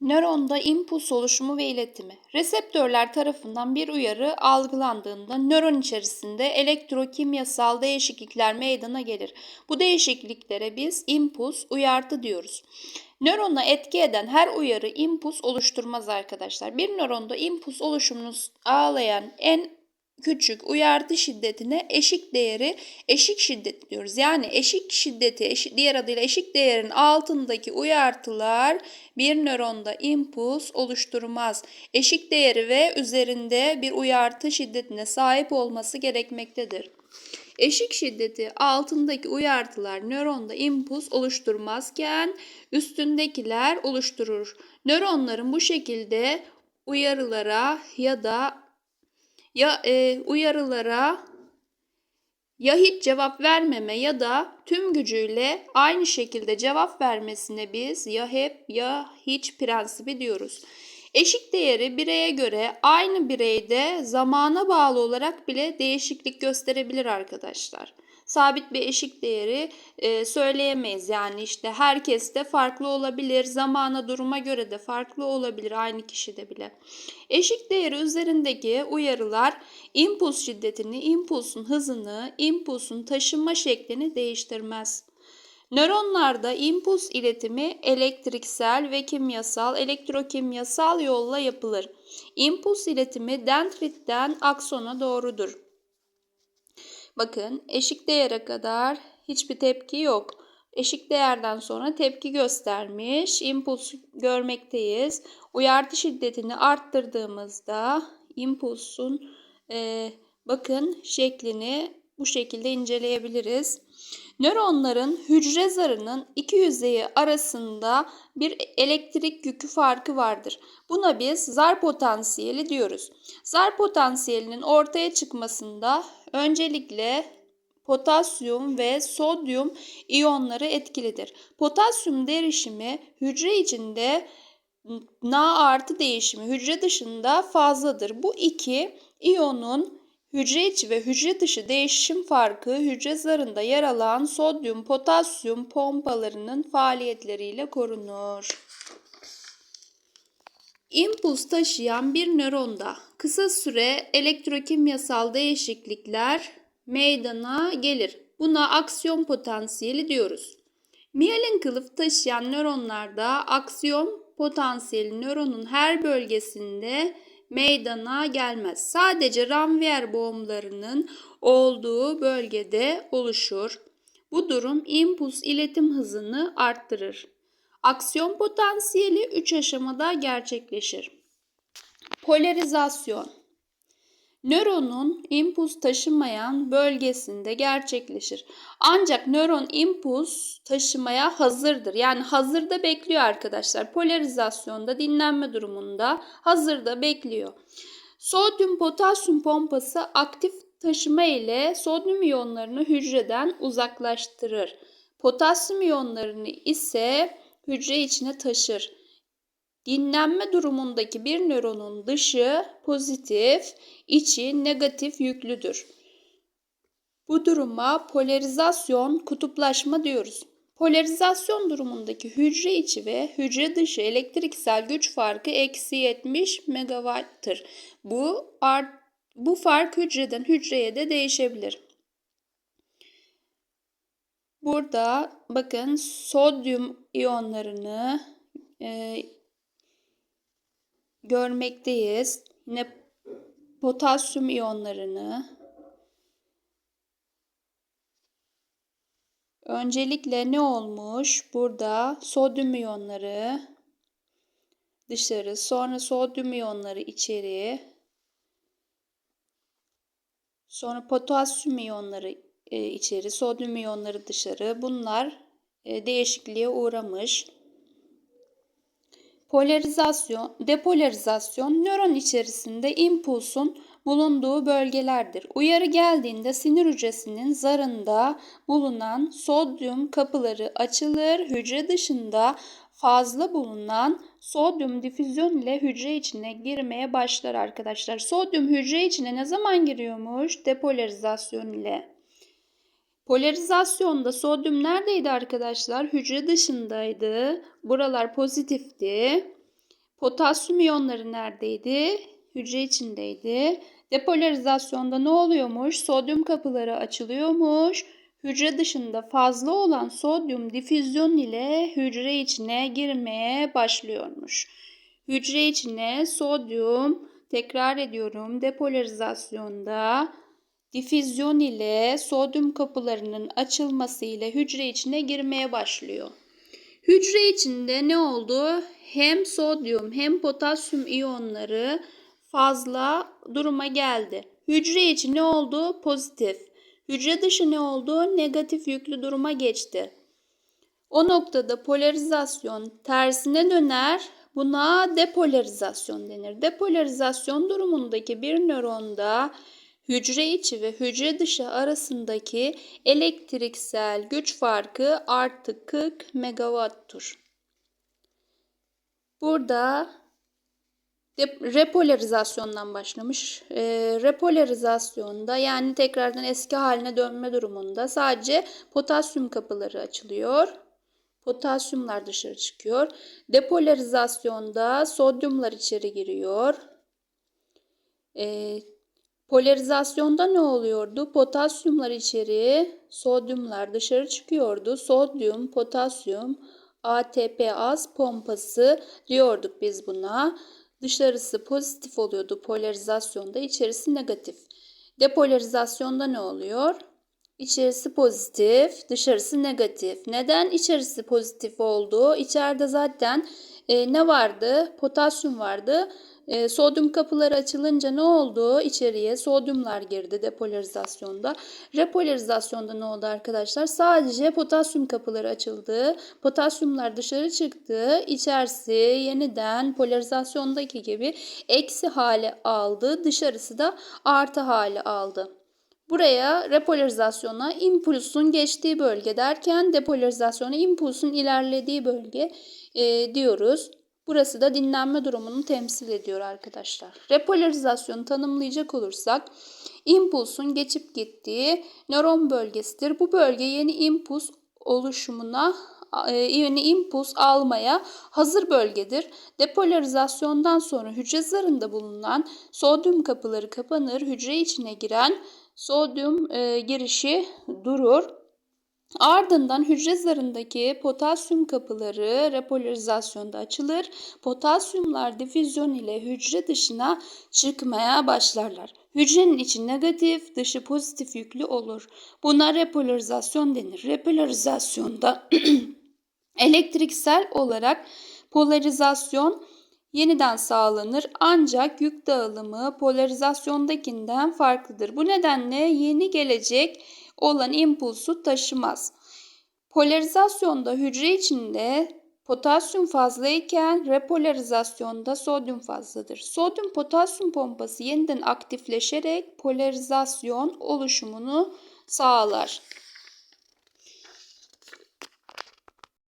Nöronda impuls oluşumu ve iletimi. Reseptörler tarafından bir uyarı algılandığında nöron içerisinde elektrokimyasal değişiklikler meydana gelir. Bu değişikliklere biz impuls, uyartı diyoruz. Nörona etki eden her uyarı impuls oluşturmaz arkadaşlar. Bir nöronda impuls oluşumunu sağlayan en küçük uyartı şiddetine eşik değeri eşik şiddet diyoruz. Yani eşik şiddeti eşik, diğer adıyla eşik değerin altındaki uyartılar bir nöronda impuls oluşturmaz. Eşik değeri ve üzerinde bir uyartı şiddetine sahip olması gerekmektedir. Eşik şiddeti altındaki uyartılar nöronda impuls oluşturmazken üstündekiler oluşturur. Nöronların bu şekilde uyarılara ya da ya e, uyarılara ya hiç cevap vermeme ya da tüm gücüyle aynı şekilde cevap vermesine biz ya hep ya hiç prensibi diyoruz. Eşik değeri bireye göre aynı bireyde zamana bağlı olarak bile değişiklik gösterebilir arkadaşlar sabit bir eşik değeri e, söyleyemeyiz. Yani işte herkes de farklı olabilir. Zamana duruma göre de farklı olabilir aynı kişide bile. Eşik değeri üzerindeki uyarılar impuls şiddetini, impulsun hızını, impulsun taşınma şeklini değiştirmez. Nöronlarda impuls iletimi elektriksel ve kimyasal, elektrokimyasal yolla yapılır. İmpuls iletimi dendritten aksona doğrudur. Bakın eşik değere kadar hiçbir tepki yok. Eşik değerden sonra tepki göstermiş. İmpuls görmekteyiz. Uyartı şiddetini arttırdığımızda impulsun e, bakın şeklini bu şekilde inceleyebiliriz. Nöronların hücre zarının iki yüzeyi arasında bir elektrik yükü farkı vardır. Buna biz zar potansiyeli diyoruz. Zar potansiyelinin ortaya çıkmasında öncelikle potasyum ve sodyum iyonları etkilidir. Potasyum derişimi hücre içinde Na artı değişimi hücre dışında fazladır. Bu iki iyonun hücre içi ve hücre dışı değişim farkı hücre zarında yer alan sodyum potasyum pompalarının faaliyetleriyle korunur. İmpuls taşıyan bir nöronda kısa süre elektrokimyasal değişiklikler meydana gelir. Buna aksiyon potansiyeli diyoruz. Miyelin kılıf taşıyan nöronlarda aksiyon potansiyeli nöronun her bölgesinde meydana gelmez. Sadece Ramvier boğumlarının olduğu bölgede oluşur. Bu durum impuls iletim hızını arttırır. Aksiyon potansiyeli 3 aşamada gerçekleşir. Polarizasyon Nöronun impuls taşımayan bölgesinde gerçekleşir. Ancak nöron impuls taşımaya hazırdır. Yani hazırda bekliyor arkadaşlar. Polarizasyonda dinlenme durumunda hazırda bekliyor. Sodyum potasyum pompası aktif taşıma ile sodyum iyonlarını hücreden uzaklaştırır. Potasyum iyonlarını ise hücre içine taşır. Dinlenme durumundaki bir nöronun dışı pozitif, içi negatif yüklüdür. Bu duruma polarizasyon, kutuplaşma diyoruz. Polarizasyon durumundaki hücre içi ve hücre dışı elektriksel güç farkı eksi 70 megawattır. Bu, art, bu fark hücreden hücreye de değişebilir. Burada bakın sodyum iyonlarını e, görmekteyiz. Yine potasyum iyonlarını Öncelikle ne olmuş? Burada sodyum iyonları dışarı, sonra sodyum iyonları içeri, sonra potasyum iyonları e, içeri, sodyum iyonları dışarı. Bunlar e, değişikliğe uğramış. Polarizasyon, depolarizasyon nöron içerisinde impulsun bulunduğu bölgelerdir. Uyarı geldiğinde sinir hücresinin zarında bulunan sodyum kapıları açılır. Hücre dışında fazla bulunan sodyum difüzyon ile hücre içine girmeye başlar arkadaşlar. Sodyum hücre içine ne zaman giriyormuş? Depolarizasyon ile. Polarizasyonda sodyum neredeydi arkadaşlar? Hücre dışındaydı. Buralar pozitifti. Potasyum iyonları neredeydi? Hücre içindeydi. Depolarizasyonda ne oluyormuş? Sodyum kapıları açılıyormuş. Hücre dışında fazla olan sodyum difüzyon ile hücre içine girmeye başlıyormuş. Hücre içine sodyum, tekrar ediyorum, depolarizasyonda difüzyon ile sodyum kapılarının açılması ile hücre içine girmeye başlıyor. Hücre içinde ne oldu? Hem sodyum hem potasyum iyonları fazla duruma geldi. Hücre içi ne oldu? Pozitif. Hücre dışı ne oldu? Negatif yüklü duruma geçti. O noktada polarizasyon tersine döner. Buna depolarizasyon denir. Depolarizasyon durumundaki bir nöronda hücre içi ve hücre dışı arasındaki elektriksel güç farkı artı 40 megawatttur. Burada repolarizasyondan başlamış. E, repolarizasyonda yani tekrardan eski haline dönme durumunda sadece potasyum kapıları açılıyor. Potasyumlar dışarı çıkıyor. Depolarizasyonda sodyumlar içeri giriyor. E, polarizasyonda ne oluyordu? Potasyumlar içeri, sodyumlar dışarı çıkıyordu. Sodyum, potasyum, ATP az pompası diyorduk biz buna. Dışarısı pozitif oluyordu polarizasyonda, içerisi negatif. Depolarizasyonda ne oluyor? İçerisi pozitif, dışarısı negatif. Neden içerisi pozitif oldu? İçeride zaten e, ne vardı? Potasyum vardı. E, sodyum kapıları açılınca ne oldu? İçeriye sodyumlar girdi depolarizasyonda. Repolarizasyonda ne oldu arkadaşlar? Sadece potasyum kapıları açıldı. Potasyumlar dışarı çıktı. İçerisi yeniden polarizasyondaki gibi eksi hale aldı. Dışarısı da artı hale aldı. Buraya repolarizasyona impulsun geçtiği bölge derken depolarizasyona impulsun ilerlediği bölge e, diyoruz. Burası da dinlenme durumunu temsil ediyor arkadaşlar. Repolarizasyonu tanımlayacak olursak impulsun geçip gittiği nöron bölgesidir. Bu bölge yeni impuls oluşumuna e, yeni impuls almaya hazır bölgedir. Depolarizasyondan sonra hücre zarında bulunan sodyum kapıları kapanır. Hücre içine giren sodyum e, girişi durur. Ardından hücre zarındaki potasyum kapıları repolarizasyonda açılır. Potasyumlar difüzyon ile hücre dışına çıkmaya başlarlar. Hücrenin içi negatif, dışı pozitif yüklü olur. Buna repolarizasyon denir. Repolarizasyonda elektriksel olarak polarizasyon yeniden sağlanır ancak yük dağılımı polarizasyondakinden farklıdır. Bu nedenle yeni gelecek olan impulsu taşımaz. Polarizasyonda hücre içinde potasyum fazlayken repolarizasyonda sodyum fazladır. Sodyum potasyum pompası yeniden aktifleşerek polarizasyon oluşumunu sağlar.